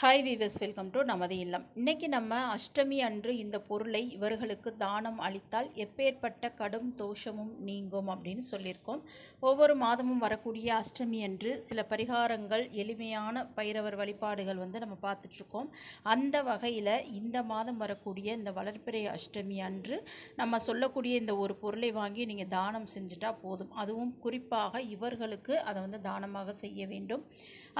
Hi viewers welcome to நமது இல்லம். இன்றைக்கி நம்ம அஷ்டமி அன்று இந்த பொருளை இவர்களுக்கு தானம் அளித்தால் எப்பேற்பட்ட கடும் தோஷமும் நீங்கும் அப்படின்னு சொல்லியிருக்கோம். ஒவ்வொரு மாதமும் வரக்கூடிய அஷ்டமி அன்று சில பரிகாரங்கள் எளிமையான பைரவர் வழிபாடுகள் வந்து நம்ம பார்த்துட்ருக்கோம். அந்த வகையில் இந்த மாதம் வரக்கூடிய இந்த வளர்ப்பிறை அஷ்டமி அன்று நம்ம சொல்லக்கூடிய இந்த ஒரு பொருளை வாங்கி நீங்கள் தானம் செஞ்சுட்டா போதும். அதுவும் குறிப்பாக இவர்களுக்கு அதை வந்து தானமாக செய்ய வேண்டும்.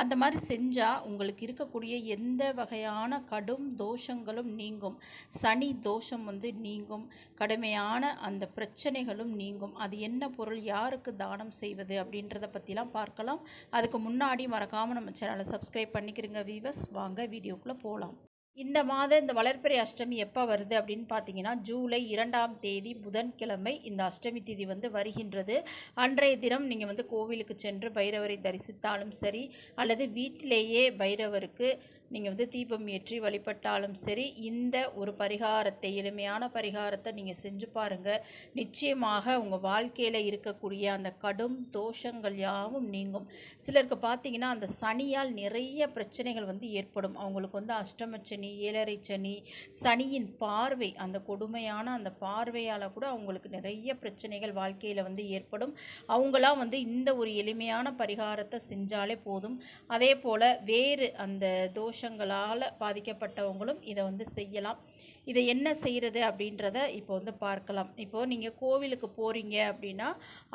அந்த மாதிரி செஞ்சால் உங்களுக்கு இருக்கக்கூடிய எந்த வகையான கடும் தோஷங்களும் நீங்கும். சனி தோஷம் வந்து நீங்கும். கடுமையான அந்த பிரச்சனைகளும் நீங்கும். அது என்ன பொருள்? யாருக்கு தானம் செய்வது? அப்படின்றத பற்றிலாம் பார்க்கலாம். அதுக்கு முன்னாடி மறக்காமல் நம்ம சேனலை சப்ஸ்கிரைப் பண்ணிக்கிறீங்க வீவர்ஸ் வாங்க வீடியோக்குள்ளே போகலாம் இந்த மாதம் இந்த வளர்ப்பிறை அஷ்டமி எப்போ வருது அப்படின்னு பார்த்தீங்கன்னா ஜூலை இரண்டாம் தேதி புதன்கிழமை இந்த அஷ்டமி தேதி வந்து வருகின்றது. அன்றைய தினம் நீங்கள் வந்து கோவிலுக்கு சென்று பைரவரை தரிசித்தாலும் சரி அல்லது வீட்டிலேயே பைரவருக்கு நீங்கள் வந்து தீபம் ஏற்றி வழிபட்டாலும் சரி இந்த ஒரு பரிகாரத்தை எளிமையான பரிகாரத்தை நீங்கள் செஞ்சு பாருங்கள் நிச்சயமாக உங்கள் வாழ்க்கையில் இருக்கக்கூடிய அந்த கடும் தோஷங்கள் யாவும் நீங்கும். சிலருக்கு பார்த்தீங்கன்னா அந்த சனியால் நிறைய பிரச்சனைகள் வந்து ஏற்படும். அவங்களுக்கு வந்து அஷ்டமச்சனி ஏழரை சனி சனியின் பார்வை அந்த கொடுமையான அந்த பார்வையால் கூட அவங்களுக்கு நிறைய பிரச்சனைகள் வாழ்க்கையில் வந்து ஏற்படும். அவங்களாம் வந்து இந்த ஒரு எளிமையான பரிகாரத்தை செஞ்சாலே போதும். அதே போல் வேறு அந்த தோஷ தோஷங்களால் பாதிக்கப்பட்டவங்களும் இதை வந்து செய்யலாம். இதை என்ன செய்கிறது அப்படின்றத இப்போ வந்து பார்க்கலாம். இப்போது நீங்கள் கோவிலுக்கு போகிறீங்க அப்படின்னா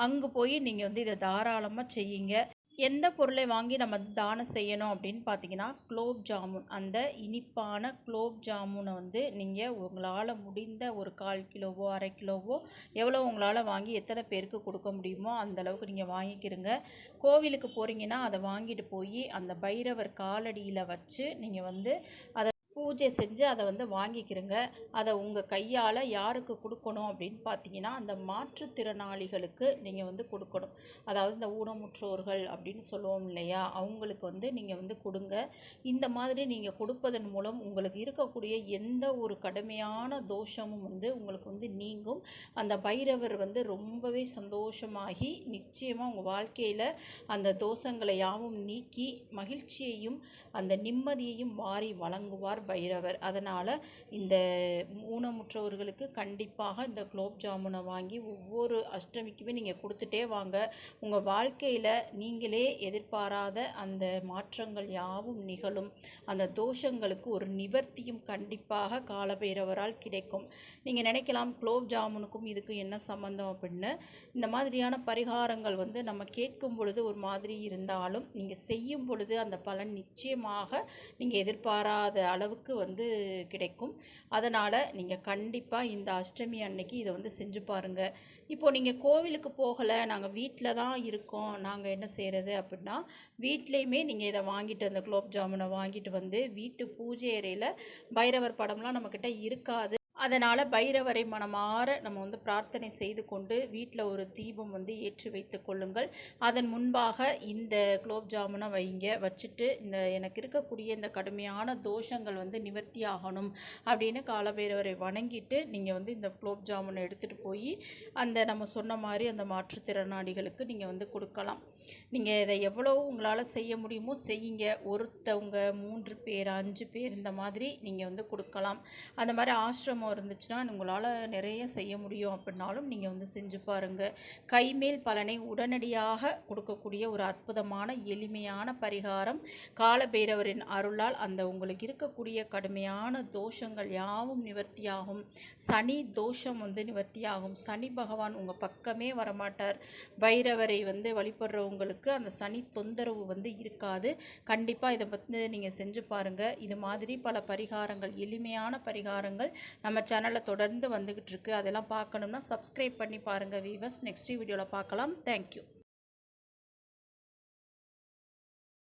அங்கே போய் நீங்கள் வந்து இதை தாராளமாக செய்யுங்க. எந்த பொருளை வாங்கி நம்ம தானம் செய்யணும் அப்படின்னு பார்த்தீங்கன்னா குலோப் ஜாமுன். அந்த இனிப்பான குலோப் ஜாமுனை வந்து நீங்கள் உங்களால் முடிந்த ஒரு கால் கிலோவோ அரை கிலோவோ எவ்வளோ உங்களால் வாங்கி எத்தனை பேருக்கு கொடுக்க முடியுமோ அந்த அளவுக்கு நீங்கள் வாங்கிக்கிறங்க கோவிலுக்கு போகிறீங்கன்னா அதை வாங்கிட்டு போய் அந்த பைரவர் காலடியில் வச்சு நீங்கள் வந்து அதை பூஜை செஞ்சு அதை வந்து வாங்கிக்கிறங்க. அதை உங்கள் கையால் யாருக்கு கொடுக்கணும் அப்படின்னு பார்த்தீங்கன்னா அந்த மாற்றுத்திறனாளிகளுக்கு நீங்கள் வந்து கொடுக்கணும். அதாவது இந்த ஊனமுற்றோர்கள் அப்படின்னு சொல்லுவோம் இல்லையா? அவங்களுக்கு வந்து நீங்கள் வந்து கொடுங்க. இந்த மாதிரி நீங்கள் கொடுப்பதன் மூலம் உங்களுக்கு இருக்கக்கூடிய எந்த ஒரு கடுமையான தோஷமும் வந்து உங்களுக்கு வந்து நீங்கும். அந்த பைரவர் வந்து ரொம்பவே சந்தோஷமாகி நிச்சயமாக உங்கள் வாழ்க்கையில் அந்த தோஷங்களை யாவும் நீக்கி மகிழ்ச்சியையும் அந்த நிம்மதியையும் மாறி வழங்குவார். பைரவர். அதனால் இந்த ஊனமுற்றவர்களுக்கு கண்டிப்பாக இந்த குலோப் ஜாமுனை வாங்கி ஒவ்வொரு அஷ்டமிக்குமே நீங்கள் கொடுத்துட்டே வாங்க. உங்கள் வாழ்க்கையில் நீங்களே எதிர்பாராத அந்த மாற்றங்கள் யாவும் நிகழும். அந்த தோஷங்களுக்கு ஒரு நிவர்த்தியும் கண்டிப்பாக காலபைரவரால் கிடைக்கும். நீங்கள் நினைக்கலாம் குலோப் ஜாமுனுக்கும் இதுக்கும் என்ன சம்மந்தம் அப்படின்னு. இந்த மாதிரியான பரிகாரங்கள் வந்து நம்ம கேட்கும் பொழுது ஒரு மாதிரி இருந்தாலும் நீங்கள் செய்யும் பொழுது அந்த பலன் நிச்சயமாக நீங்கள் எதிர்பாராத அளவுக்கு வந்து கிடைக்கும். அதனால் நீங்கள் கண்டிப்பாக இந்த அஷ்டமி அன்னைக்கு இதை வந்து செஞ்சு பாருங்கள் இப்போது நீங்கள் கோவிலுக்கு போகலை நாங்கள் வீட்டில் தான் இருக்கோம் நாங்கள் என்ன செய்கிறது அப்படின்னா வீட்லேயுமே நீங்கள் இதை வாங்கிட்டு அந்த குலோப் ஜாமுனை வாங்கிட்டு வந்து வீட்டு பூஜை அறையில் பைரவர் படம்லாம் நம்மக்கிட்ட இருக்காது. அதனால் பைரவரை மனமாற நம்ம வந்து பிரார்த்தனை செய்து கொண்டு வீட்டில் ஒரு தீபம் வந்து ஏற்றி வைத்து கொள்ளுங்கள். அதன் முன்பாக இந்த குலோப் ஜாமுனை வைங்க. வச்சுட்டு இந்த எனக்கு இருக்கக்கூடிய இந்த கடுமையான தோஷங்கள் வந்து நிவர்த்தி ஆகணும் அப்படின்னு காலபைரவரை வணங்கிட்டு நீங்கள் வந்து இந்த குலோப் ஜாமுனை எடுத்துகிட்டு போய் அந்த நம்ம சொன்ன மாதிரி அந்த மாற்றுத்திறனாளிகளுக்கு நீங்கள் வந்து கொடுக்கலாம். நீங்கள் இதை எவ்வளோ உங்களால் செய்ய முடியுமோ செய்யுங்க. ஒருத்தவங்க மூன்று பேர் அஞ்சு பேர் இந்த மாதிரி நீங்கள் வந்து கொடுக்கலாம். அந்த மாதிரி ஆசிரமம் இருந்துச்சுன்னா உங்களால் நிறைய செய்ய முடியும் அப்படின்னாலும் நீங்கள் வந்து செஞ்சு பாருங்கள் கைமேல் பலனை உடனடியாக கொடுக்கக்கூடிய ஒரு அற்புதமான எளிமையான பரிகாரம். காலபைரவரின் அருளால் அந்த உங்களுக்கு இருக்கக்கூடிய கடுமையான தோஷங்கள் யாவும் நிவர்த்தியாகும். சனி தோஷம் வந்து நிவர்த்தியாகும். சனி பகவான் உங்கள் பக்கமே வரமாட்டார். பைரவரை வந்து வழிபடுறவங்களுக்கு அந்த சனி தொந்தரவு வந்து இருக்காது. கண்டிப்பாக இதை பற்றி நீங்கள் செஞ்சு பாருங்கள் இது மாதிரி பல பரிகாரங்கள் எளிமையான பரிகாரங்கள் நம்ம சேனலில் தொடர்ந்து வந்துக்கிட்டு இருக்கு. அதெல்லாம் பார்க்கணும்னா சப்ஸ்கிரைப் பண்ணி பாருங்கள் வீவர்ஸ் நெக்ஸ்ட் வீடியோவில் பார்க்கலாம். தேங்க்யூ